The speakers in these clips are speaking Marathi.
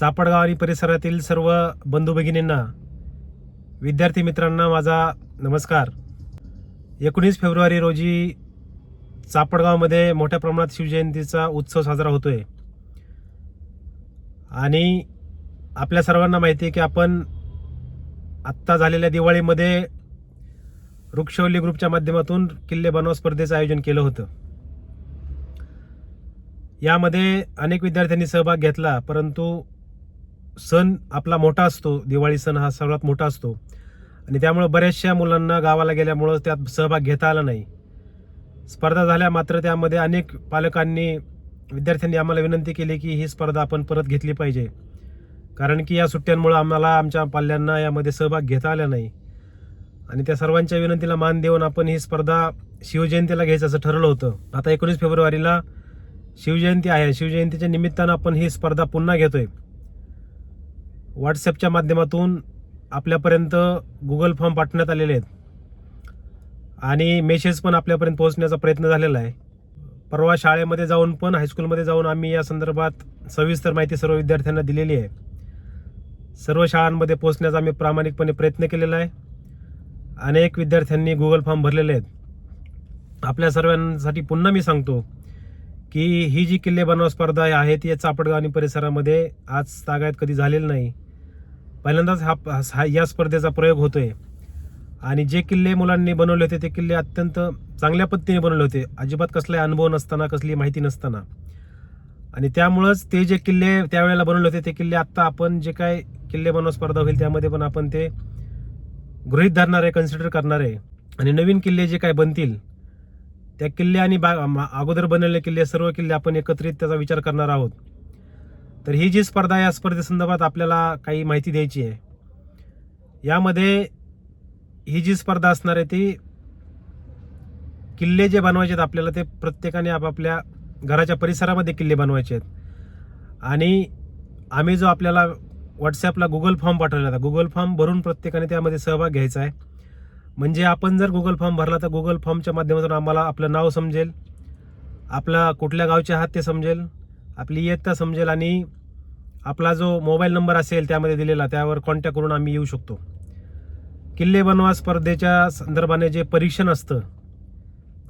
चापडगाव आणि परिसरातील सर्व बंधू भगिनींना विद्यार्थी मित्रांना माझा नमस्कार. एकोणीस फेब्रुवारी रोजी चापडगावमध्ये मोठ्या प्रमाणात शिवजयंतीचा उत्सव साजरा होतोय. आणि आपल्या सर्वांना माहिती आहे की आपण आत्ता झालेल्या दिवाळीमध्ये वृक्षवल्ली ग्रुपच्या माध्यमातून किल्ले बनव स्पर्धेचं आयोजन केलं होतं. यामध्ये अनेक विद्यार्थ्यांनी सहभाग घेतला परंतु सण आपला मोठा असतो दिवाळी सण हा सर्वात मोठा असतो. आणि त्यामुळं बऱ्याचशा मुलांना गावाला गेल्यामुळं त्यात सहभाग घेता आला नाही. स्पर्धा झाल्या मात्र त्यामध्ये अनेक पालकांनी विद्यार्थ्यांनी आम्हाला विनंती केली की ही स्पर्धा आपण परत घेतली पाहिजे. कारण की या सुट्ट्यांमुळं आम्हाला आमच्या पाल्यांना यामध्ये सहभाग घेता आला नाही. आणि त्या सर्वांच्या विनंतीला मान देऊन आपण ही स्पर्धा शिवजयंतीला घ्यायचं असं ठरलं होतं. आता एकोणीस फेब्रुवारीला शिवजयंती आहे. शिवजयंतीच्या निमित्तानं आपण ही स्पर्धा पुन्हा घेतोय. व्हॉट्सॲपच्या माध्यमातून आपल्यापर्यंत गुगल फॉर्म पाठवण्यात आलेले आहेत. आणि मेसेज पण आपल्यापर्यंत पोहोचण्याचा प्रयत्न झालेला आहे. परवा शाळेमध्ये जाऊन पण हायस्कूलमध्ये जाऊन आम्ही या संदर्भात सविस्तर माहिती सर्व विद्यार्थ्यांना दिलेली आहे. सर्व शाळांमध्ये पोहोचण्याचा आम्ही प्रामाणिकपणे प्रयत्न केलेला आहे. अनेक विद्यार्थ्यांनी गुगल फॉर्म भरलेले आहेत. आपल्या सर्वांसाठी पुन्हा मी सांगतो की ही जी किल्ले बनवा स्पर्धा आहे ती चापडगाव आणि परिसरामध्ये आज तागायत कधी झालेली नाही. पहिल्यांदाच हा हा या स्पर्धेचा प्रयोग होतोय. आणि जे किल्ले मुलांनी बनवले होते ते किल्ले अत्यंत चांगल्या पद्धतीने बनवले होते. अजिबात कसलाही अनुभव नसताना कसली माहिती नसताना. आणि त्यामुळंच ते जे किल्ले त्यावेळेला बनवले होते ते किल्ले आत्ता आपण जे काय किल्ले बनव स्पर्धा होईल त्यामध्ये पण आपण ते गृहीत धरणार आहे कन्सिडर करणार. आहे आणि नवीन किल्ले जे काय बनतील त्या किल्ले आणि बा मा- अगोदर बनलेले किल्ले सर्व किल्ले आपण एकत्रित त्याचा विचार करणार आहोत. तर ही जी स्पर्धा या स्पर्धेसंदर्भात आपल्याला काही माहिती द्यायची आहे. यामध्ये ही जी स्पर्धा असणार आहे ती किल्ले जे बनवायचे आहेत आपल्याला ते प्रत्येकाने आपापल्या घराच्या परिसरामध्ये किल्ले बनवायचे आहेत. आणि आम्ही जो आपल्याला व्हॉट्सॲपला गुगल फॉर्म पाठवला होता गुगल फॉर्म भरून प्रत्येकाने त्यामध्ये सहभाग घ्यायचा आहे. म्हणजे आपण जर गुगल फॉर्म भरला तर गुगल फॉर्मच्या माध्यमातून आम्हाला आपलं नाव समजेल आपला कुठल्या गावचे आहात ते समजेल आपली इयत्ता समजेल आणि आपला जो मोबाईल नंबर असेल त्यामध्ये दिलेला त्यावर कॉन्टॅक्ट करून आम्ही येऊ शकतो. किल्ले बनवा स्पर्धेच्या संदर्भाने जे परीक्षण असतं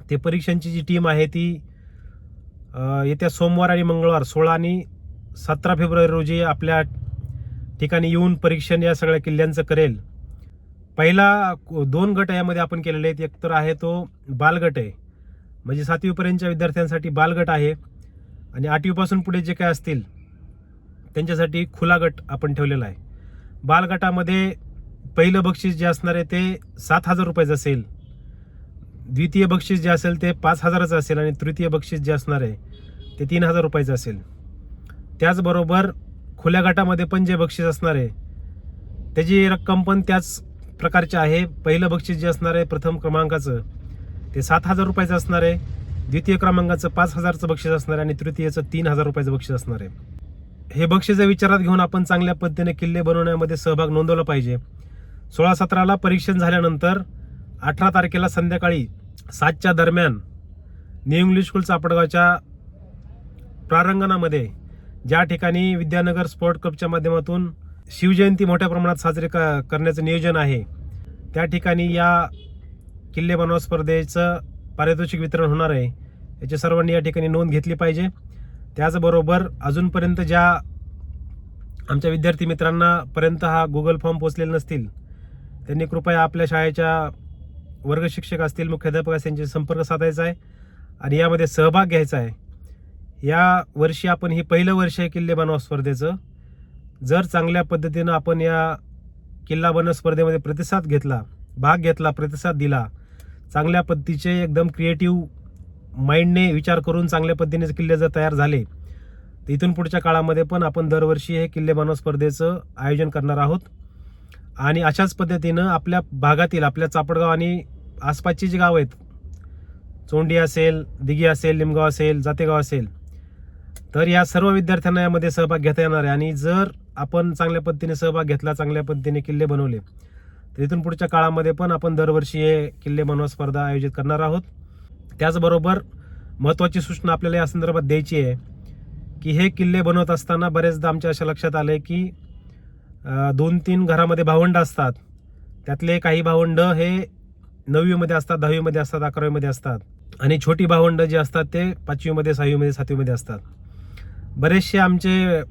ते परीक्षणची जी टीम आहे ती येत्या सोमवार आणि मंगळवार सोळा आणि सतरा फेब्रुवारी रोजी आपल्या ठिकाणी येऊन परीक्षण या सगळ्या किल्ल्यांचं करेल. पहिला दोन गट यामध्ये आपण केलेले आहेत. एक तर आहे तो बालगट आहे. म्हणजे सातवीपर्यंतच्या विद्यार्थ्यांसाठी बालगट आहे. आणि आठवीपासून पुढे जे काय असतील त्यांच्यासाठी खुला गट आपण ठेवलेला आहे. बालगटामध्ये पहिलं बक्षीस जे असणार आहे ते सात हजार रुपयाचं असेल. द्वितीय बक्षीस जे असेल ते पाच हजाराचं असेल आणि तृतीय बक्षीस जे असणार आहे ते तीन हजार रुपयाचं असेल. त्याचबरोबर खुल्या गटामध्ये पण जे बक्षीस असणार आहे त्याची रक्कम पण त्याच प्रकारचे आहे. पहिलं बक्षीस जे असणार आहे प्रथम क्रमांकाचं ते सात हजार रुपयाचं असणार आहे. द्वितीय क्रमांकाचं पाच हजारचं बक्षीस असणार आहे आणि तृतीयचं तीन हजार रुपयाचं बक्षीस असणार आहे. हे बक्षीस विचारात घेऊन आपण चांगल्या पद्धतीने किल्ले बनवण्यामध्ये सहभाग नोंदवला पाहिजे. सोळा सतराला परीक्षण झाल्यानंतर अठरा तारखेला संध्याकाळी सातच्या दरम्यान न्यू इंग्लिश स्कूल चापडगावच्या प्रारंगणामध्ये ज्या ठिकाणी विद्यानगर स्पोर्ट क्लबच्या माध्यमातून शिवजयंती मोठ्या प्रमाणात साजरी क करण्याचं नियोजन आहे. त्या ठिकाणी या किल्ले बनवा स्पर्धेचं पारितोषिक वितरण होणार आहे. याची सर्वांनी या ठिकाणी नोंद घेतली पाहिजे. त्याचबरोबर अजूनपर्यंत ज्या आमच्या विद्यार्थी मित्रांना पर्यंत हा गुगल फॉर्म पोचलेले नसतील त्यांनी कृपया आपल्या शाळेच्या वर्ग शिक्षक असतील मुख्याध्यापक असतील यांचे संपर्क साधायचा आहे आणि यामध्ये सहभाग घ्यायचा आहे. या वर्षी आपण ही पहिलं वर्ष आहे किल्ले बनवा स्पर्धेचं. जर चांगल्या पद्धतीनं आपण या किल्ला बनव स्पर्धेमध्ये प्रतिसाद घेतला भाग घेतला प्रतिसाद दिला चांगल्या पद्धतीचे एकदम क्रिएटिव्ह माइंडने विचार करून चांगल्या पद्धतीने किल्ले जर तयार झाले तर इथून पुढच्या काळामध्ये पण आपण दरवर्षी हे किल्ले बनव स्पर्धेचं आयोजन करणार आहोत. आणि अशाच पद्धतीनं आपल्या भागातील आपल्या चापडगाव आणि आसपासची जी गावं आहेत चोंडी असेल दिघी असेल लिमगाव असेल जातेगाव असेल तर या सर्व विद्यार्थ्यांना यामध्ये सहभाग घेता येणार आहे. आणि जर आपण चांगल्या पद्धतीने सहभाग घेतला चांगल्या पद्धतीने किल्ले बनवले तर इथून पुढच्या काळामध्ये पण आपण दरवर्षी हे किल्ले बनवा स्पर्धा आयोजित करणार आहोत. त्याचबरोबर महत्त्वाची सूचना आपल्याला या संदर्भात द्यायची आहे की हे किल्ले बनवत असताना बरेचदा आमच्या अशा लक्षात आलं की दोन तीन घरामध्ये भावंड असतात. त्यातले काही भावंड हे नववीमध्ये असतात दहावीमध्ये असतात अकरावीमध्ये असतात. आणि छोटी भावंड जे असतात ते पाचवीमध्ये सहावीमध्ये सातवीमध्ये असतात. बरेचसे आमचे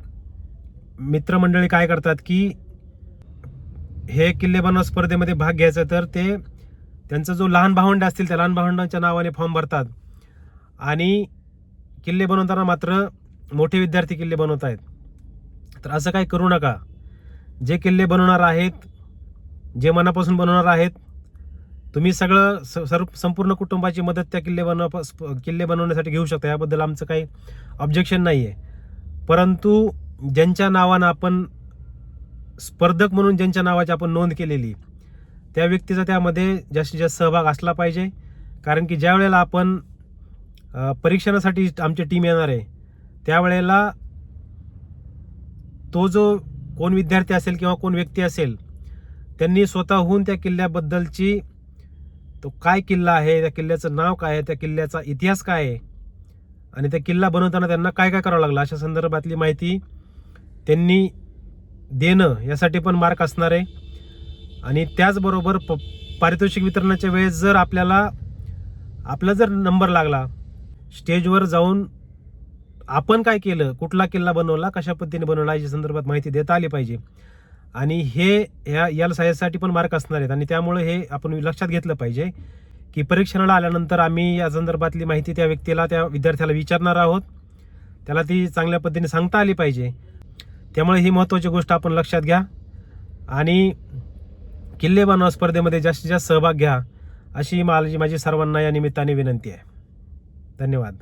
मित्रमंडळी काय करतात की हे किल्ले बनवा स्पर्धेमध्ये भाग घ्यायचा तर ते त्यांचा जो लहान भावंड असतील त्या लहान भावंडांच्या नावाने फॉर्म भरतात. आणि किल्ले बनवताना मात्र मोठे विद्यार्थी किल्ले बनवत आहेत. तर असं काही करू नका. जे किल्ले बनवणार आहेत जे मनापासून बनवणार आहेत तुम्ही सगळं स- सर्व संपूर्ण कुटुंबाची मदत त्या किल्ले बनव किल्ले बनवण्यासाठी घेऊ शकता. याबद्दल आमचं काही ऑब्जेक्शन नाही आहे परंतु ज्यांच्या नावानं आपण स्पर्धक म्हणून ज्यांच्या नावाची आपण नोंद केलेली त्या व्यक्तीचा त्यामध्ये जास्तीत जास्त सहभाग असला पाहिजे. कारण की ज्या वेळेला आपण परीक्षणासाठी आमची टीम येणार आहे त्यावेळेला तो जो कोण विद्यार्थी असेल किंवा कोण व्यक्ती असेल त्यांनी स्वतःहून त्या किल्ल्याबद्दलची तो काय किल्ला आहे त्या किल्ल्याचं नाव काय आहे त्या किल्ल्याचा इतिहास काय आहे आणि त्या किल्ला बनवताना त्यांना काय काय करावं लागलं? अशा संदर्भातली माहिती त्यांनी देणं यासाठी पण मार्क असणार आहे. आणि त्याचबरोबर प पारितोषिक वितरणाच्या वेळेस जर आपल्याला आपला जर नंबर लागला स्टेजवर जाऊन आपण काय केलं? कुठला किल्ला बनवला? कशा पद्धतीने बनवला? याच्या संदर्भात माहिती देता आली पाहिजे. आणि हे ह्या याला सायन्ससाठी पण मार्क असणार आहेत. आणि त्यामुळे हे आपण लक्षात घेतलं पाहिजे. की परीक्षणाला आल्यानंतर आम्ही या संदर्भातली माहिती त्या व्यक्तीला त्या विद्यार्थ्याला विचारणार आहोत. त्याला ती चांगल्या पद्धतीने सांगता आली पाहिजे. त्यामुळे ही महत्त्वाची गोष्ट आपण लक्षात घ्या. आणि किल्ले बनवा स्पर्धेमध्ये जास्तीत जास्त सहभाग घ्या अशी माझी माझी सर्वांना या निमित्ताने विनंती आहे. धन्यवाद.